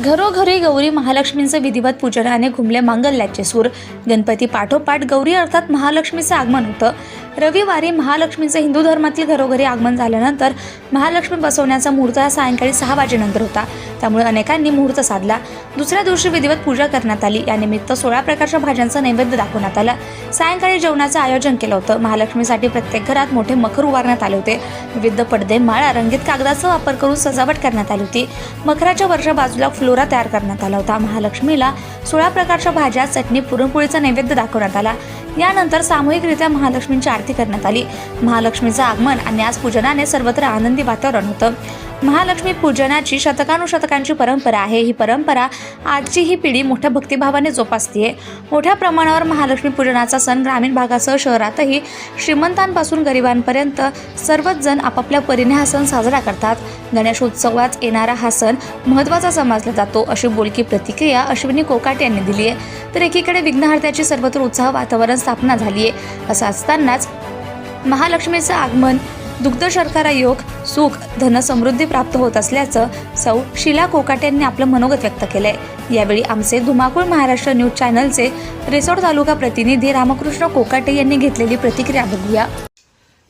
घरोघरी गौरी महालक्ष्मींचं विधिवत पूजनाने घुमले मांगल्याचे सूर. गणपती पाठोपाठ गौरी अर्थात महालक्ष्मीचं आगमन होतं. रविवारी महालक्ष्मीचं हिंदू धर्मातील घरोघरी आगमन झाल्यानंतर महालक्ष्मी बसवण्याचा मुहूर्त हा सायंकाळी सहा वाजेनंतर होता. त्यामुळे अनेकांनी मुहूर्त साधला. दुसऱ्या दिवशी विधिवत पूजा करण्यात आली. यानिमित्त सोळा प्रकारच्या भाज्यांचा नैवेद्य दाखवण्यात आलं. सायंकाळी जेवणाचं आयोजन केलं होतं. महालक्ष्मीसाठी प्रत्येक घरात मोठे मखर उभारण्यात आले होते. विविध पडदे माळा रंगीत कागदाचा वापर करून सजावट करण्यात आली होती. मखराच्या वरच्या बाजूला फ्लोरा तयार करण्यात आला होता. महालक्ष्मीला सोळा प्रकारच्या भाज्या चटणी पुरणपोळीचा नैवेद्य दाखवण्यात आला. यानंतर सामूहिकरित्या महालक्ष्मींच्या आरती करण्यात आली. महालक्ष्मीचं आगमन आणि आज पूजनाने सर्वत्र आनंदी वातावरण होतं. महालक्ष्मी पूजनाची शतकानुशतकांची परंपरा आहे. ही परंपरा आजची ही पिढी मोठ्या भक्तिभावाने जोपासते मोठ्या प्रमाणावर महालक्ष्मी पूजनाचा सण ग्रामीण भागासह शहरातही श्रीमंतांपासून गरिबांपर्यंत सर्वच जण आपापल्या परीने हा सण साजरा करतात. गणेशोत्सवात येणारा हा सण महत्त्वाचा समजला जातो अशी बोलकी प्रतिक्रिया अश्विनी कोकाटे यांनी दिली आहे. तर एकीकडे विघ्नहर्त्याची सर्वत्र उत्साह वातावरण स्थापना झाली आहे असं असतानाच महालक्ष्मीचं आगमन दुग्ध शर्करा योग सुख धनसमृद्धी प्राप्त होत असल्याचं सौ शिला कोकाटे यांनी आपलं मनोगत व्यक्त केलंय. यावेळी आमचे धुमाकूळ महाराष्ट्र न्यूज चॅनलचे रिसोड तालुका प्रतिनिधी रामकृष्ण कोकाटे यांनी घेतलेली प्रतिक्रिया बघूया.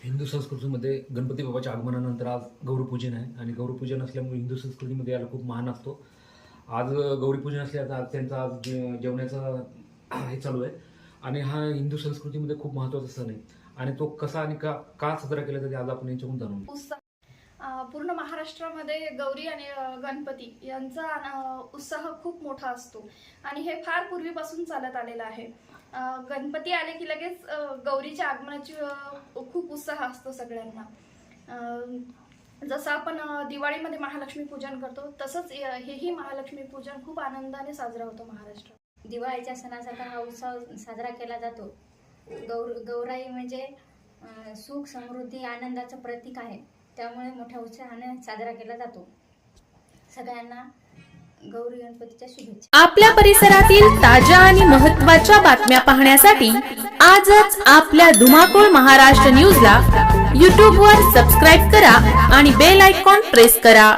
हिंदू संस्कृतीमध्ये गणपती बाबाच्या आगमनानंतर आज गौरीपूजन आहे आणि गौरीपूजन असल्यामुळे हिंदू संस्कृतीमध्ये याला खूप महान असतो. आज गौरीपूजन असल्याचा आज त्यांचा आज जे- जेवणाचा हे चालू आहे. आणि हा हिंदू संस्कृतीमध्ये खूप महत्त्वाचा सण आहे. आणि तो कसा आणि का का साजरा केला जाते आज आपण यांच्याकडून जाणून घेऊ. उत्साह अं, पूर्ण महाराष्ट्रामध्ये गौरी आणि अं, गणपती यांचा अं, उत्साह खूप मोठा असतो. आणि हे फार पूर्वीपासून चालत आलेलं आहे. अं, गणपती आले की लगेच अं, गौरीच्या आगमनाची अं, खूप उत्साह असतो सगळ्यांना. अं, जसं आपण अं, दिवाळीमध्ये महालक्ष्मी पूजन करतो तसंच अं, हेही महालक्ष्मी पूजन खूप आनंदाने साजरा होतो महाराष्ट्रात. दिवाळीच्या सणासारखा हा उत्सव साजरा केला जातो. गौर गौराई म्हणजे सुख समृद्धी आनंदाचं प्रतीक आहे. त्यामुळे मोठ्या उत्साहाने साजरा केला जातो. सगळ्यांना गौरी गणपतीच्या शुभेच्छा. आपल्या परिसरातील ताज्या आणि महत्त्वाच्या बातम्या पाहण्यासाठी आजच आपल्या धुमाकूळ महाराष्ट्र न्यूजला यूट्यूबवर सबस्क्राईब करा आणि बेल आयकॉन प्रेस करा.